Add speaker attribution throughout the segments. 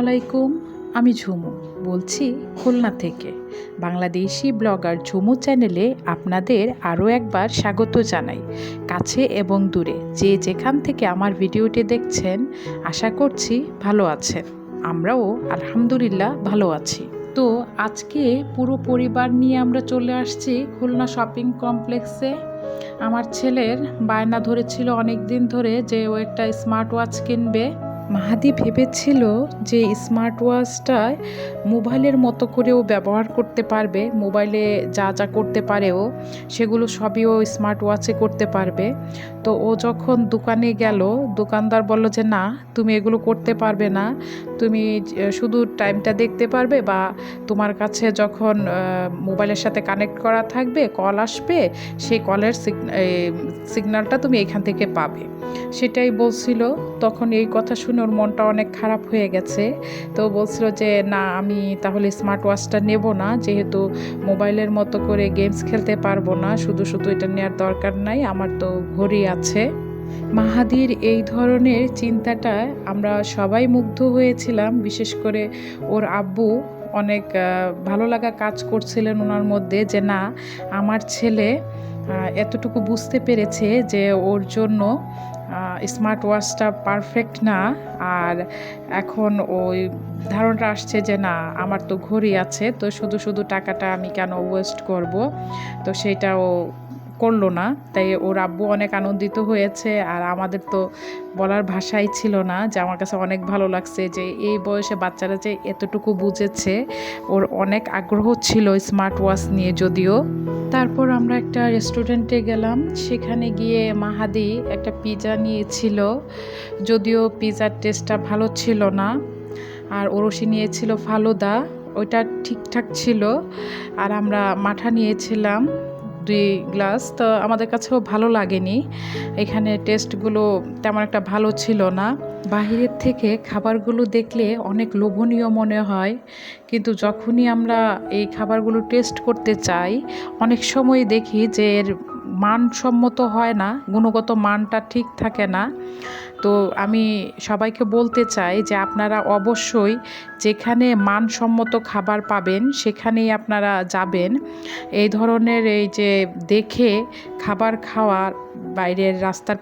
Speaker 1: আলাইকুম আমি ঝুমু বলছি খুলনা থেকে। বাংলাদেশি ব্লগার ঝুমু চ্যানেলে আপনাদের আরও একবার স্বাগত জানাই। কাছে এবং দূরে যে যেখান থেকে আমার ভিডিওটি দেখছেন, আশা করছি ভালো আছেন। আমরাও আলহামদুলিল্লাহ ভালো আছি। তো আজকে পুরো পরিবার নিয়ে আমরা চলে আসছি খুলনা শপিং কমপ্লেক্সে। আমার ছেলের বায়না ধরেছিল অনেক দিন ধরে যে ও একটা স্মার্ট ওয়াচ কিনবে। মাহাদি ভেবেছিল যে স্মার্ট ওয়াচটায় মোবাইলের মতো করেও ব্যবহার করতে পারবে, মোবাইলে যা যা করতে পারে ও, সেগুলো সবই ও স্মার্ট ওয়াচে করতে পারবে। তো ও যখন দোকানে গেল, দোকানদার বলল যে, না, তুমি এগুলো করতে পারবে না। তুমি শুধু টাইমটা দেখতে পারবে বা তোমার কাছে যখন মোবাইলের সাথে কানেক্ট করা থাকবে, কল আসবে, সেই কলের সিগন্যালটা তুমি এখান থেকে পাবে। সেটাই বলছিল, তখন এই কথা শুনে ওর মনটা অনেক খারাপ হয়ে গেছে। তো বলছিল যে, না, আমি তাহলে স্মার্ট ওয়াচটা নেব না, যেহেতু মোবাইলের মতো করে গেমস খেলতে পারব না, শুধু শুধু এটা নেওয়ার দরকার নাই, আমার তো ঘড়ি আছে। মাহাদির এই ধরনের চিন্তাটা আমরা সবাই মুগ্ধ হয়েছিলাম, বিশেষ করে ওর আব্বু। অনেক ভালো লাগা কাজ করছিলেন ওনার মধ্যে যে, না, আমার ছেলে এতটুকু বুঝতে পেরেছে যে ওর জন্য স্মার্ট ওয়াচটা পারফেক্ট না। আর এখন ওই ধারণাটা আসছে যে না, আমার তো ঘড়ি আছে, তো শুধু শুধু টাকাটা আমি কেন ওয়েস্ট করব? তো সেটাও করল না। তাই ওর আব্বু অনেক আনন্দিত হয়েছে আর আমাদের তো বলার ভাষাই ছিল না যে আমার কাছে অনেক ভালো লাগছে যে এই বয়সে বাচ্চারা যে এতটুকু বুঝেছে। ওর অনেক আগ্রহ ছিল স্মার্ট ওয়াচ নিয়ে যদিও। তারপর আমরা একটা রেস্টুরেন্টে গেলাম। সেখানে গিয়ে মাহাদি একটা পিজা নিয়েছিল। যদিও পিজার টেস্টটা ভালো ছিল না। আর ওরসি নিয়েছিল ফালুদা। ওইটা ঠিকঠাক ছিল। আর আমরা মাঠা নিয়েছিলাম। দুই গ্লাস, তো আমাদের কাছেও ভালো লাগেনি। এখানে টেস্টগুলো তেমন একটা ভালো ছিল না। বাহিরের থেকে খাবারগুলো দেখলে অনেক লোভনীয় মনে হয়, কিন্তু যখনই আমরা এই খাবারগুলো টেস্ট করতে চাই, অনেক সময় দেখি যে এর মানসম্মত হয় না, গুণগত মানটা ঠিক থাকে না। তো আমি সবাইকে বলতে চাই যে আপনারা অবশ্যই যেখানে মানসম্মত খাবার পাবেন, সেখানেই আপনারা যাবেন। এই ধরনের এই যে দেখে খাবার খাওয়ার বাইরের রাস্তার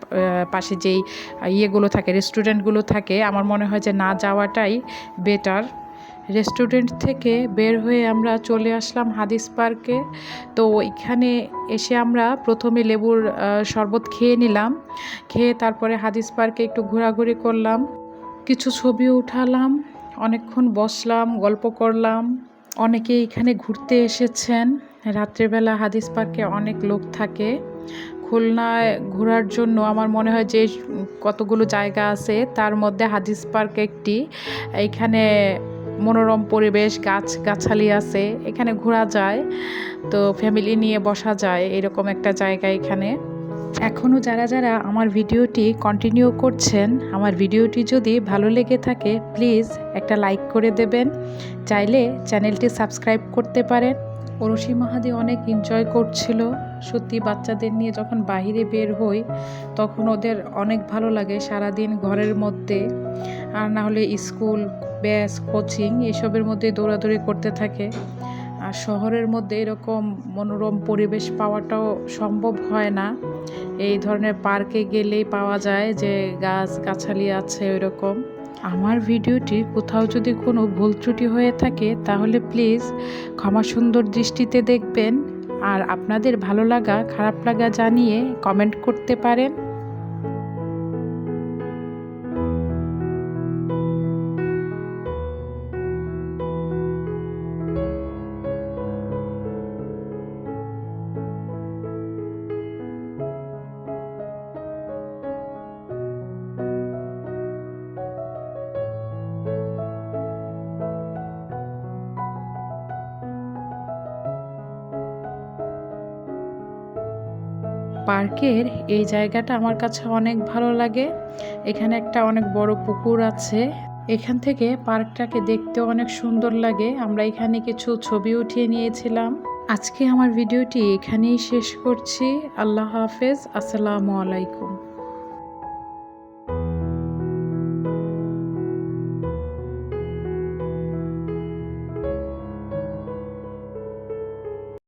Speaker 1: পাশে যেই ইয়েগুলো থাকে রেস্টুরেন্টগুলো থাকে, আমার মনে হয় যে না যাওয়াটাই বেটার রেস্টুরেন্ট থেকে বের হয়ে আমরা চলে আসলাম হাদিস পার্কে। তো ওইখানে এসে আমরা প্রথমে লেবুর শরবত খেয়ে নিলাম। খেয়ে তারপরে হাদিস পার্কে একটু ঘোরাঘুরি করলাম। কিছু ছবি উঠালাম, অনেকক্ষণ বসলাম, গল্প করলাম। অনেকে এখানে ঘুরতে এসেছেন। রাত্রেবেলা হাদিস পার্কে অনেক লোক থাকে। খুলনায় ঘোরার জন্য আমার মনে হয় যে কতগুলো জায়গা আছে, তার মধ্যে হাদিস পার্ক একটি। এইখানে মনোরম পরিবেশ, গাছ গাছালি আছে, এখানে ঘোরা যায়। তো ফ্যামিলি নিয়ে বসা যায়, এরকম একটা জায়গা এখানে। এখনও যারা যারা আমার ভিডিওটি কন্টিনিউ করছেন, আমার ভিডিওটি যদি ভালো লেগে থাকে প্লিজ একটা লাইক করে দেবেন। চাইলে চ্যানেলটি সাবস্ক্রাইব করতে পারেন। ওরসি মাহাদি অনেক এনজয় করছিল। সত্যি বাচ্চাদের নিয়ে যখন বাহিরে বের হই, তখন ওদের অনেক ভালো লাগে সারাদিন ঘরের মধ্যে। আর না হলে স্কুল ব্যাস, কোচিং এসবের মধ্যে দৌড়াদৌড়ি করতে থাকে। আর শহরের মধ্যে এরকম মনোরম পরিবেশ পাওয়াটাও সম্ভব হয় না। এই ধরনের পার্কে গেলেই পাওয়া যায় যে গাছ গাছালি আছে ওইরকম। আমার ভিডিওটি কোথাও যদি কোনো ভুল ত্রুটি হয়ে থাকে, তাহলে প্লিজ ক্ষমা সুন্দর দৃষ্টিতে দেখবেন। আর আপনাদের ভালো লাগা, খারাপ লাগা জানিয়ে কমেন্ট করতে পারেন। পার্কের এই জায়গাটা আমার কাছে অনেক ভালো লাগে। এখানে একটা অনেক বড় পুকুর আছে। এখান থেকে পার্কটাকে দেখতে অনেক সুন্দর লাগে। আমরা এখানে কিছু ছবি উঠিয়ে নিয়েছিলাম। আজকে আমার ভিডিওটি এখানেই শেষ করছি। আল্লাহ হাফেজ। আসসালামু আলাইকুম।